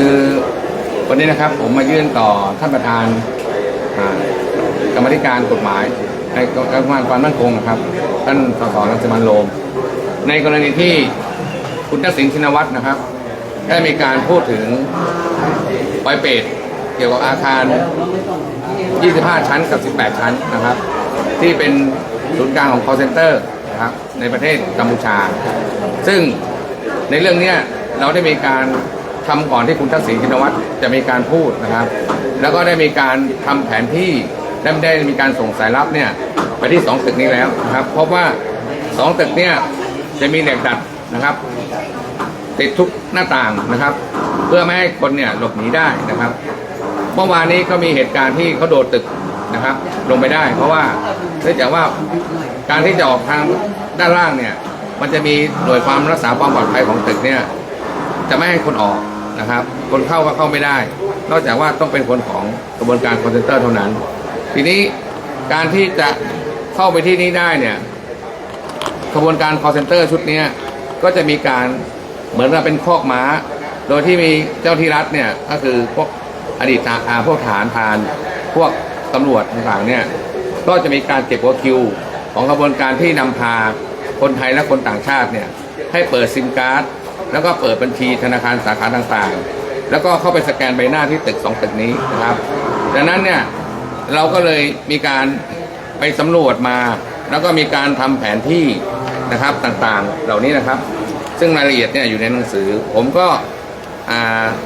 คือวันนี้นะครับผมมายื่นต่อท่านประธานกรรมธิการกฎหมายในกรรมการความมั่นคงนะครับ ท่านสสรังสิมันโรมในกรณีที่คุณทักษิณชินวัตรนะครับ ได้มีการพูดถึงปอยเปรตเกี่ยวกับอาคาร 25 ชั้นกับ 18 ชั้นนะครับ ที่เป็นศูนย์กลางของ call center นะครับในประเทศกัมพูชา ซึ่งในเรื่องนี้เราได้มีการ ทำก่อนที่คุณทักษิณชินวัตรจะมีการพูดนะครับ แล้วก็ได้มีการทำแผนที่และได้มีการส่งสายลับเนี่ยไปที่2ตึกนี้แล้วนะครับ เพราะว่า2ตึกเนี่ยจะมีเหล็กดัดนะครับ ติดทุกหน้าต่างนะครับ เพื่อไม่ให้คนเนี่ยหลบหนีได้นะครับเมื่อวานนี้ก็มีเหตุการณ์ที่เขาโดดตึกนะครับ ลงไปได้ เพราะว่าเนื่องจากว่าการที่จะออกทางด้านล่างเนี่ย มันจะมีหน่วยความรักษาความปลอดภัยของตึกเนี่ย จะไม่ให้คนออกนะครับ คนเข้าก็เข้าไม่ได้ นอกจากว่าต้องเป็นคนของกระบวนการคอนเซนเตอร์เท่านั้น ทีนี้การที่จะเข้าไปที่นี้ได้เนี่ยกระบวนการ call center ชุดนี้ก็จะมีการเหมือนกับเป็นคอกม้า โดยที่มีเจ้าที่รัฐเนี่ยก็คือพวกอดีตทหาพวกฐานพาน พวกตำรวจต่างๆเนี่ยก็จะมีการเก็บหัวคิว ของกระบวนการที่นำพาคนไทยและคนต่างชาติเนี่ยให้เปิดซิมการ์ด แล้วก็เปิดบัญชีธนาคารสาขาต่างๆ แล้วก็เข้าไปสแกนใบหน้าที่ตึกสองตึกนี้นะครับดังนั้นเนี่ยเราก็เลยมีการไปสำรวจมา แล้วก็มีการทำแผนที่นะครับต่างๆ เหล่านี้นะครับ ซึ่งรายละเอียดเนี่ยอยู่ในหนังสือ ผมก็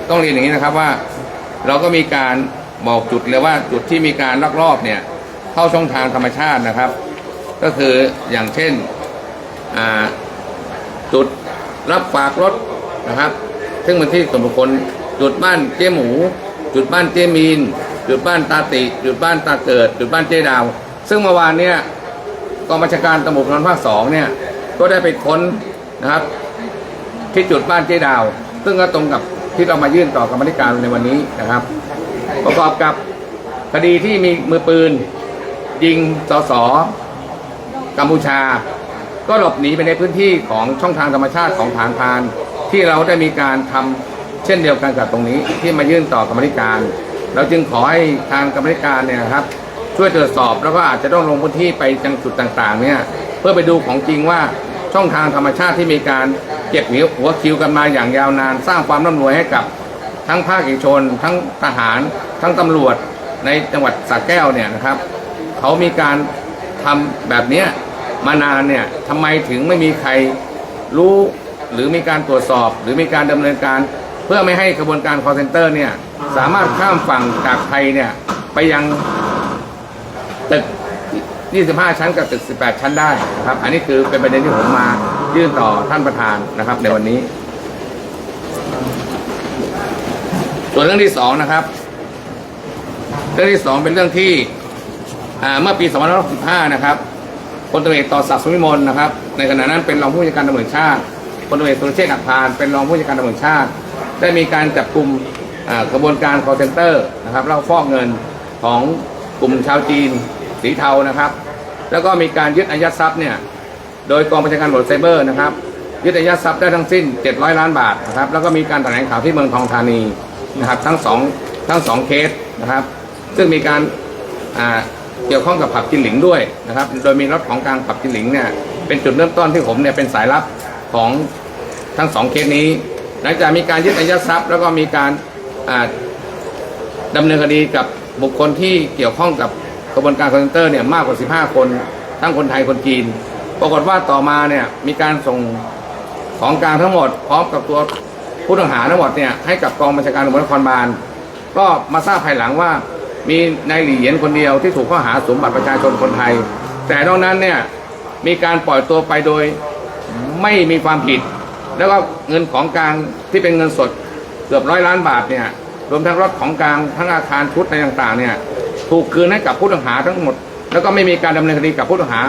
ต้องเรียนอย่างนี้นะครับว่า เราก็มีการบอกจุดเลยว่าจุดที่มีการลักลอบเนี่ยเข้าช่องทางธรรมชาตินะครับ ก็คืออย่างเช่นจุด รับฝากรถนะครับ ซึ่งเป็นที่ส่วนบุคคลจุดบ้านเจ๊หมู จุดบ้านเจ๊มีน จุดบ้านตาติ จุดบ้านตาเกิด จุดบ้านเจ๊ดาว ซึ่งเมื่อวานเนี่ยกองบัญชาการตำรวจภูธรภาคสองเนี่ยก็ได้ไปค้นนะครับ ที่จุดบ้านเจ๊ดาว ซึ่งก็ตรงกับที่เรามายื่นต่อกรรมธิการในวันนี้นะครับ ประกอบกับคดีที่มีมือปืน ยิงสสกัมพูชา ก็หลบหนีไปในพื้นที่ของช่องทางธรรมชาติของฐานพาน ที่เราได้มีการทำเช่นเดียวกันกับตรงนี้ที่มายื่นต่อกรรมธิการ เราจึงขอให้ทางกรรมธิการเนี่ยนะครับ ช่วยตรวจสอบแล้วก็อาจจะต้องลงพื้นที่ไปจังจุดต่างๆเนี่ยเพื่อไปดูของจริงว่าช่องทางธรรมชาติที่มีการเก็บหัวหัวคิวกันมาอย่างยาวนาน สร้างความร่ำรวยให้กับทั้งภาคเอกชน ทั้งทหาร ทั้งตำรวจในจังหวัดสระแก้วเนี่ยนะครับ เขามีการทำแบบเนี้ย มานานเนี่ยทำไมถึงไม่มีใครรู้หรือมีการตรวจสอบ หรือมีการดำเนินการ เพื่อไม่ให้กระบวนการ call center เนี่ยสามารถข้ามฝั่งจากไทยเนี่ยไปยังตึก 25 ชั้นกับตึก 18 ชั้นได้นะครับ อันนี้คือเป็นประเด็นที่ผมมายื่นต่อท่านประธานนะครับ ในวันนี้ ส่วนเรื่องที่สองนะครับ เรื่องที่สองเป็นเรื่องที่เมื่อปี 2565 นะครับ ลตำรวจเอกต่อศักดิ์สุวิมลนะครับ ในขณะนั้นเป็นรองผู้บัญชาการตำรวจชาติพลตำรวจเอกสุรเชษฐ์หักพานเป็นรองผู้บัญชาการตำรวจชาติ ได้มีการจับกลุ่มกระบวนการ call center นะครับแล้วก็ฟอกเงินของกลุ่มชาวจีนสีเทานะครับ แล้วก็มีการยึดอายัดทรัพย์เนี่ยโดยกองบัญชาการตำรวจไซเบอร์นะครับยึดอายัดทรัพย์ได้ทั้งสิ้น 700 ล้านบาทนะครับแล้วก็มีการแถลงข่าวที่เมืองทองธานีนะครับทั้งสองทั้งสองเคสนะครับ ซึ่งมีการอ่า เกี่ยวข้องกับผับกินหลิงด้วยนะครับ โดยมีรถของกลางผับกินหลิงเนี่ยเป็นจุดเริ่มต้นที่ผมเนี่ยเป็นสายลับของทั้งสองเคสนี้ หลังจากมีการยึดอายัดทรัพย์ แล้วก็มีการอ่าดำเนินคดีกับบุคคลที่เกี่ยวข้องกับกระบวนการคอมพิวเตอร์เนี่ยมากกว่า 15 คน ทั้งคนไทยคนจีน ปรากฏว่าต่อมาเนี่ยมีการส่งของกลางทั้งหมด พร้อมกับตัวผู้ต้องหาทั้งหมดเนี่ยให้กับกองบัญชาการตำรวจนครบาลก็มาทราบภายหลังว่า มีนายหลี่เหยียนคนเดียวที่ถูกข้อหาสมบัตรประชาชนคนไทย แต่นอกนั้นเนี่ยมีการปล่อยตัวไปโดยไม่มีความผิด แล้วก็เงินของกลางที่เป็นเงินสดเกือบร้อยล้านบาทเนี่ยรวมทั้งรถของกลางทั้งอาคารชุดอะไรต่างๆเนี่ยถูกคืนให้กับผู้ต้องหาทั้งหมด แล้วก็ไม่มีการดำเนินคดีกับผู้ต้องหา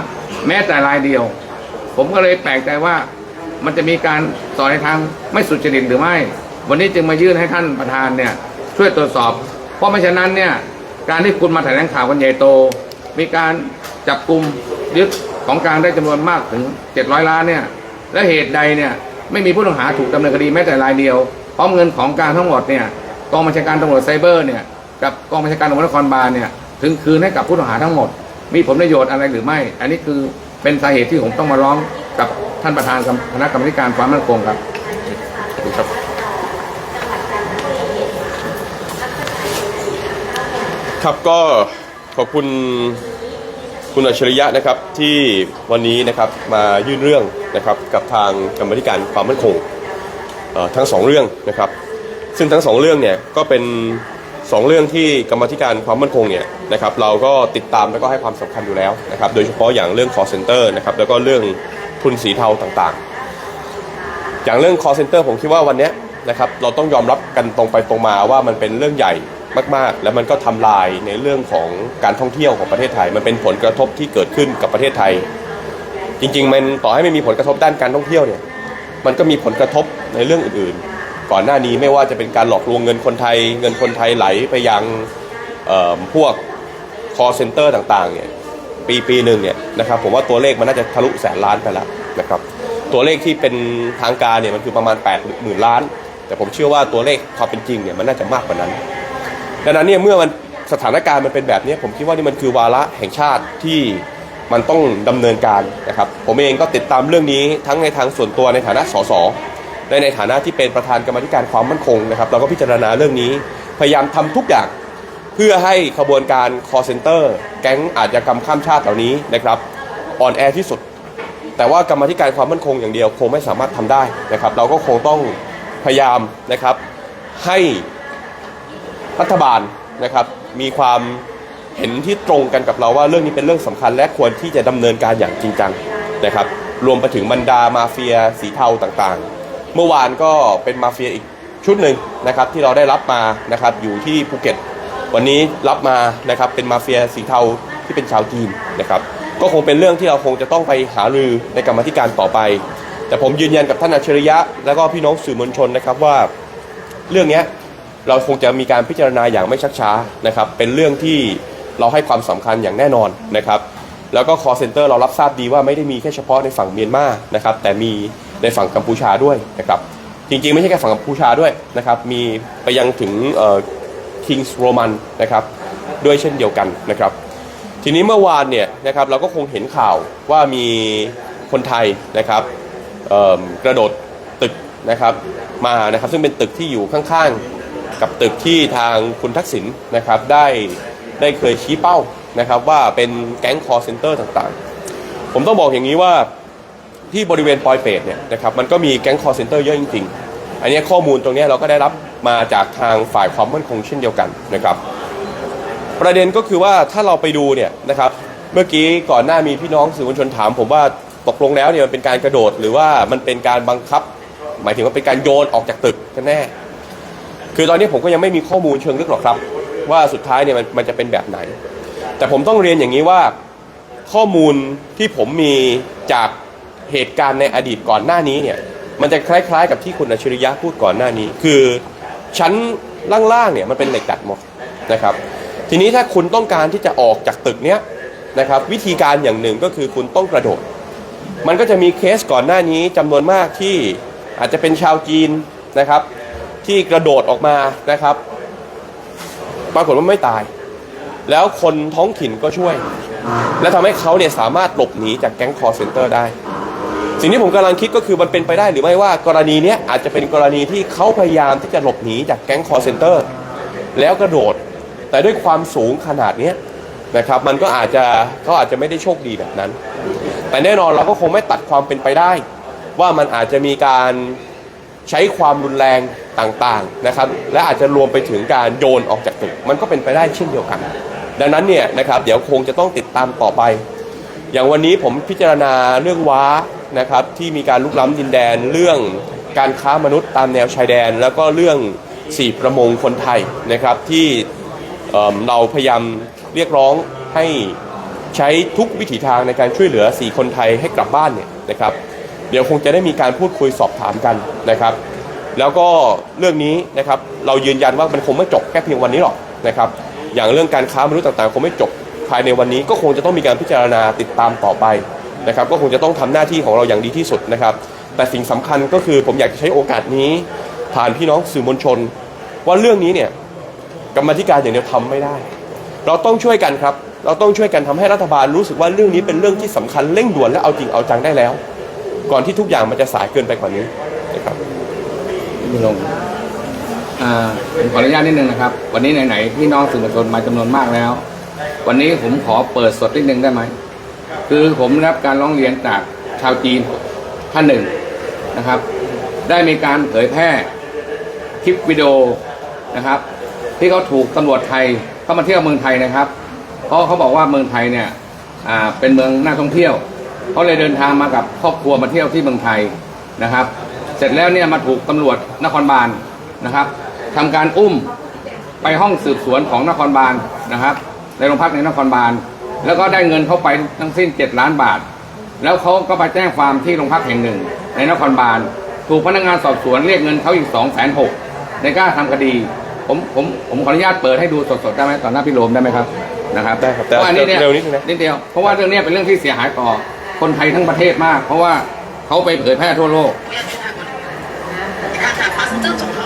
แม้แต่รายเดียว ผมก็เลยแปลกใจว่ามันจะมีการสอนในทางไม่สุจริตหรือไม่ วันนี้จึงมายื่นให้ท่านประธานเนี่ยช่วยตรวจสอบ เพราะไม่ฉะนั้นเนี่ย การที่คุณมาแถลงข่าวกันใหญ่โต มีการจับกลุ่มยึดของกลางได้จำนวนมากถึง 700 ล้านเนี่ย และเหตุใดเนี่ยไม่มีผู้ต้องหาถูกดำเนินคดีแม้แต่รายเดียว พราะเงินของกลารทั้งหมดเนี่ยกองบัญชาการตำรวจไซเบอร์เนี่ยกับกองบัญชาการตำรวจนครบาลเนี่ยถึงคืนให้กับผู้ต้องหาทั้งหมด มีผลประโยชน์อะไรหรือไม่ อันนี้คือเป็นสาเหตุที่ผมต้องมาร้องกับท่านประธานคณะกรรมการความมั่นคงครับครับ ครับก็ขอบคุณคุณอัจฉริยะนะครับที่วันนี้นะครับมายื่นเรื่องนะครับกับทางกรรมธิการความมั่นคงทั้งสองเรื่องนะครับ ซึ่งทั้งสองเรื่องเนี่ยก็เป็นสองเรื่องที่กรรมธิการความมั่นคงเนี่ยนะครับ เราก็ติดตามแล้วก็ให้ความสำคัญอยู่แล้วนะครับ โดยเฉพาะอย่างเรื่อง call center นะครับแล้วก็เรื่องทุนสีเทาต่างๆ อย่างเรื่อง call center ผมคิดว่าวันนี้นะครับเราต้องยอมรับกันตรงไปตรงมาว่ามันเป็นเรื่องใหญ่ มาก ๆ แล้วมันก็ทำลายในเรื่องของการท่องเที่ยวของประเทศไทย มันเป็นผลกระทบที่เกิดขึ้นกับประเทศไทย จริง ๆ มันต่อให้ไม่มีผลกระทบด้านการท่องเที่ยวเนี่ย มันก็มีผลกระทบในเรื่องอื่น ๆ ก่อนหน้านี้ไม่ว่าจะเป็นการหลอกลวงเงินคนไทย เงินคนไทยไหลไปยังพวก call center ต่างๆเนี่ยปีปีหนึ่งเนี่ยนะครับผมว่าตัวเลขมันน่าจะทะลุแสนล้านไปแล้วนะครับตัวเลขที่เป็นทางการเนี่ยมันคือประมาณ8ปดหมื่นล้าน แต่ผมเชื่อว่าตัวเลขความเป็นจริงเนี่ยมันน่าจะมากกว่านั้น ดังนั้นเนี่ยเมื่อมันสถานการณ์มันเป็นแบบนี้ผมคิดว่านี่มันคือวาระแห่งชาติที่มันต้องดำเนินการนะครับ ผมเองก็ติดตามเรื่องนี้ทั้งในทางส่วนตัวในฐานะสสและในฐานะที่เป็นประธานกรรมธิการความมั่นคงนะครับ เราก็พิจารณาเรื่องนี้พยายามทำทุกอย่างเพื่อให้ขบวนการ call center แก๊งอาชญากรรมข้ามชาติเหล่านี้นะครับอ่อนแอที่สุด แต่ว่ากรรมธิการความมั่นคงอย่างเดียว คงไม่สามารถทำได้นะครับ เราก็คงต้องพยายามนะครับให้ รัฐบาลนะครับมีความเห็นที่ตรงกันกับเราว่าเรื่องนี้เป็นเรื่องสำคัญ และควรที่จะดำเนินการอย่างจริงจังนะครับรวมไปถึงบรรดามาเฟียสีเทาต่างๆ เมื่อวานก็เป็นมาเฟียอีกชุดหนึ่งนะครับที่เราได้รับมานะครับอยู่ที่ภูเก็ต วันนี้รับมานะครับเป็นมาเฟียสีเทาที่เป็นชาวจีนนะครับก็คงเป็นเรื่องที่เราคงจะต้องไปหารือในกรรมาธิการต่อไป แต่ผมยืนยันกับท่านอัจฉริยะ และก็พี่น้องสื่อมวลชนนะครับว่าเรื่องนี้ เราคงจะมีการพิจารณาอย่างไม่ชักช้านะครับเป็นเรื่องที่เราให้ความสำคัญอย่างแน่นอนนะครับแล้วก็ call center เรารับทราบดีว่าไม่ได้มีแค่เฉพาะในฝั่งเมียนมานะครับแต่มีในฝั่งกัมพูชาด้วยนะครับจริงๆ ไม่ใช่แค่ฝั่งกัมพูชาด้วยนะครับมีไปยังถึงเอ่อ Kings Roman นะครับด้วยเช่นเดียวกันนะครับทีนี้เมื่อวานเนี่ยนะครับเราก็คงเห็นข่าวว่ามีคนไทยนะครับกระโดดตึกนะครับมานะครับซึ่งเป็นตึกที่อยู่ข้างๆ กับตึกที่ทางคุณทักษิณนะครับได้ได้เคยชี้เป้านะครับว่าเป็นแก๊งคอร์เซนเตอร์ต่างๆ ผมต้องบอกอย่างนี้ว่าที่บริเวณปอยเปตเนี่ยนะครับมันก็มีแก๊งคอร์เซนเตอร์เยอะจริงๆ อันนี้ข้อมูลตรงนี้เราก็ได้รับมาจากทางฝ่ายความมั่นคงเช่นเดียวกันนะครับประเด็นก็คือว่าถ้าเราไปดูเนี่ยนะครับเมื่อกี้ก่อนหน้ามีพี่น้องสื่อมวลชนถาม ผมว่าตกลงแล้วเนี่ยมันเป็นการกระโดด หรือว่ามันเป็นการบังคับ หมายถึงว่าเป็นการโยนออกจากตึกกันแน่ คือตอนนี้ผมก็ยังไม่มีข้อมูลเชิงลึกหรอกครับ ว่าสุดท้ายเนี่ยมันมันจะเป็นแบบไหน แต่ผมต้องเรียนอย่างนี้ว่าข้อมูลที่ผมมีจากเหตุการณ์ในอดีตก่อนหน้านี้เนี่ยมันจะคล้าย ๆ กับที่คุณอัจฉริยะพูดก่อนหน้านี้ คือชั้นล่างๆเนี่ยมันเป็นเหล็กดัดหมดนะครับ ทีนี้ถ้าคุณต้องการที่จะออกจากตึกเนี้ยนะครับวิธีการอย่างหนึ่งก็คือคุณต้องกระโดด มันก็จะมีเคสก่อนหน้านี้จำนวนมากที่อาจจะเป็นชาวจีนนะครับ ที่กระโดดออกมานะครับ ปรากฏว่าไม่ตาย แล้วคนท้องถิ่นก็ช่วย และทำให้เขาเนี่ยสามารถหลบหนีจากแก๊งคอร์เซนเตอร์ได้ สิ่งที่ผมกำลังคิดก็คือมันเป็นไปได้หรือไม่ว่ากรณีเนี้ยอาจจะเป็นกรณีที่เขาพยายามที่จะหลบหนีจากแก๊งคอร์เซนเตอร์แล้วกระโดด แต่ด้วยความสูงขนาดเนี้นะครับ มันก็อาจจะเขาอาจจะไม่ได้โชคดีแบบนั้น แต่แน่นอนเราก็คงไม่ตัดความเป็นไปได้ ว่ามันอาจจะมีการใช้ความรุนแรง ต่างๆนะครับและอาจจะรวมไปถึงการโยนออกจากตึกมันก็เป็นไปได้เช่นเดียวกัน ดังนั้นเนี่ยนะครับเดี๋ยวคงจะต้องติดตามต่อไป อย่างวันนี้ผมพิจารณาเรื่องว้านะครับที่มีการลุกล้ำดินแดนเรื่องการค้ามนุษย์ตามแนวชายแดน แล้วก็เรื่องสี่ประมงคนไทยนะครับที่เเราพยายามเรียกร้องให้ใช้ทุกวิถีทางในการช่วยเหลือ 4 คนไทยให้กลับบ้านเนี่ยนะครับ เดี๋ยวคงจะได้มีการพูดคุยสอบถามกันนะครับ แล้วก็เรื่องนี้นะครับเรายืนยันว่ามันคงไม่จบแค่เพียงวันนี้หรอกนะครับอย่างเรื่องการค้ามนุษย์ต่างๆคงไม่จบภายในวันนี้ก็คงจะต้องมีการพิจารณาติดตามต่อไปนะครับก็คงจะต้องทำหน้าที่ของเราอย่างดีที่สุดนะครับ แต่สิ่งสำคัญก็คือผมอยากจะใช้โอกาสนี้ ผ่านพี่น้องสื่อมวลชน ว่าเรื่องนี้เนี่ยกรรมธิการอย่างเดียวทำไม่ได้ เราต้องช่วยกันครับ เราต้องช่วยกันทำให้รัฐบาลรู้สึกว่าเรื่องนี้เป็นเรื่องที่สำคัญเร่งด่วนและเอาจริงเอาจังได้แล้ว ก่อนที่ทุกอย่างมันจะสายเกินไปกว่านี้ คุณลงผมขออนุญาตนิดนึงนะครับ วันนี้ไหนๆพี่น้องสื่อมวลชนมาจำนวนมากแล้ว วันนี้ผมขอเปิดสดนิดนึงได้ไหมคือผมรับการร้องเรียนจากชาวจีนท่านหนึ่งนะครับ ได้มีการเผยแพร่คลิปวิดีโอนะครับ ที่เขาถูกตำรวจไทยเข้ามาเที่ยวเมืองไทยนะครับเพราะเขาบอกว่าเมืองไทยเนี่ยเป็นเมืองน่าท่องเที่ยวเขาเลยเดินทางมากับครอบครัวมาเที่ยวที่เมืองไทยนะครับ เสร็จแล้วเนี่ยมาถูกตำรวจนครบาลนะครับทำการอุ้มไปห้องสืบสวนของนครบาลนะครับในโรงพักในนครบาล แล้วก็ได้เงินเข้าไปทั้งสิ้น 7 ล้านบาท แล้วเขาก็ไปแจ้งความที่โรงพักแห่งหนึ่ง ในนครบาล ถูกพนักงานสอบสวนเรียกเงินเขาอีก2องแสนหกในการทำคดี ผมผมผมขออนุญาตเปิดให้ดูสดๆได้ไหมต่อหน้าพี่โรมได้ไหมครับนะครับได้ครับแต่เพราะอันนี้เนี่ยเร็วนิดนึงนะนิดเดียวเพราะว่าเรื่องเนี้ยเป็นเรื่องที่เสียหายต่อคนไทยทั้งประเทศมาก เพราะว่าเขาไปเผยแพร่ทั่วโลก你看看发生这种了，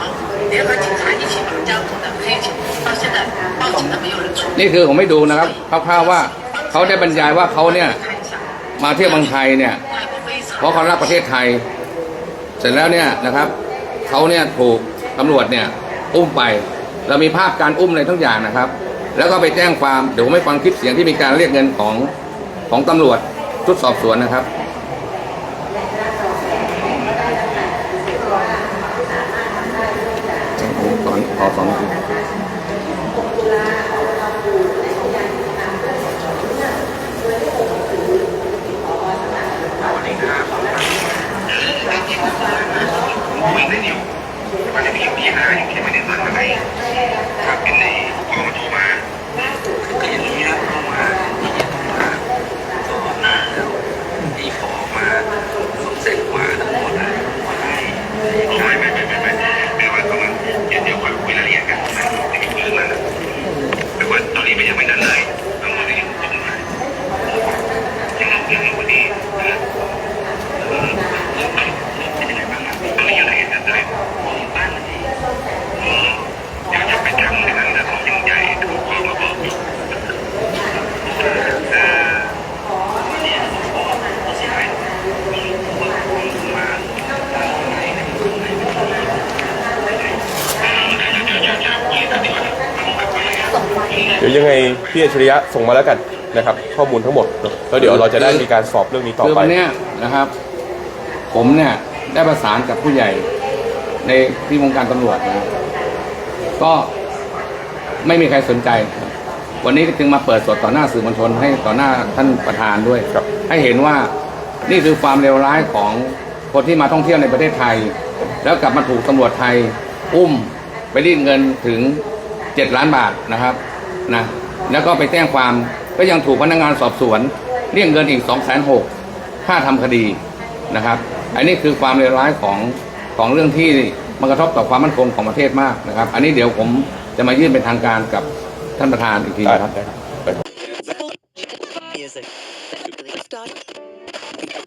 联合警察一起绑架我的黑警，到现在报警都没有人处理。 นี่คือผมไม่ดูนะครับคร่าวๆว่าเขาได้บรรยายว่าเขาเนี่ย 看一下， มาเที่ยวเมืองไทยเนี่ย 外国非 เพราะ 常 เขารักประเทศไทย เสร็จแล้วเนี่ยนะครับเขาเนี่ยถูกตำรวจเนี่ยอุ้มไป เรามีภาพการอุ้มอะไรทุกอย่างนะครับ แล้วก็ไปแจ้งความเดี๋ยวผมไม่ฟังคลิปเสียงที่มีการเรียกเงินของของตำรวจชุดสอบสวนนะครับ ขอขอสองนาทีคุยได้อยู่ว่าจะไปอยู่ที่ไหนที่ไม่ได้สั่งอะไรครับเป็นในกองโทรมาก็อย่างนี้นะเข้ามาที่จะต้องมาต่อหน้าที่ขอมาสมเสร็จกว่าทั้งหมดนะขอให้ไม่ไม่ไม่ไม่ไม่แต่ว่าตรงนั้นเดี๋ยวเดี๋ยวค่อยคุยรายละเอียดกันนะในคุยเรื่องนั้นนะแต่ว่าตอนนี้มันยังไม่นั้นเลยต้องรอให้อยู่ตรงนั้นยังยังอยู่ดีนะเออเป็นยังไงบ้างอะตอนนี้อยู่ไหนกันเลยบ้านที่อืมเดี๋ยวจะไปทำในนั้นนะต้องยิ่งใหญ่ถูกข้อมาบอกอยู่เออเนี่ยขอผู้เสียหายมาทางไหนในตรงไหนเป็นตรงไหนเออเดี๋ยวเดี๋ยวเดี๋ยวจะคุยกันดีกว่าต้องแบบว่าอย่าง เงี้ยเดี๋ยวยังไงพี่อัจฉริยะส่งมาแล้วกันนะครับ ข้อมูลทั้งหมดเนอะแล้วเดี๋ยวเราจะได้มีการสอบเรื่องนี้ต่อคือไป วันเนี้ยนะครับ ผมเนี่ยได้ประสานกับผู้ใหญ่ ในที่วงการตำรวจนะก็ไม่มีใครสนใจครับวันนี้จึงมาเปิดสดต่อหน้าสื่อมวลชนให้ต่อหน้าท่านประธานด้วย ครับ ให้เห็นว่านี่คือความเลวร้ายของคนที่มาท่องเที่ยวในประเทศไทย แล้วกลับมาถูกตำรวจไทย อุ้มไปรีดเงินถึง 7 ล้านบาทนะครับ นะแล้วก็ไปแจ้งความก็ยังถูกพนักงานสอบสวน เรียกเงินอีก2องแสนหกค่าทำคดีนะครับ อันนี้คือความเลวร้ายของของเรื่องที่มันกระทบต่อความมั่นคงของประเทศมากนะครับ อันนี้เดี๋ยวผมจะมายื่นเป็นทางการกับท่านประธานอีกทีนะครับ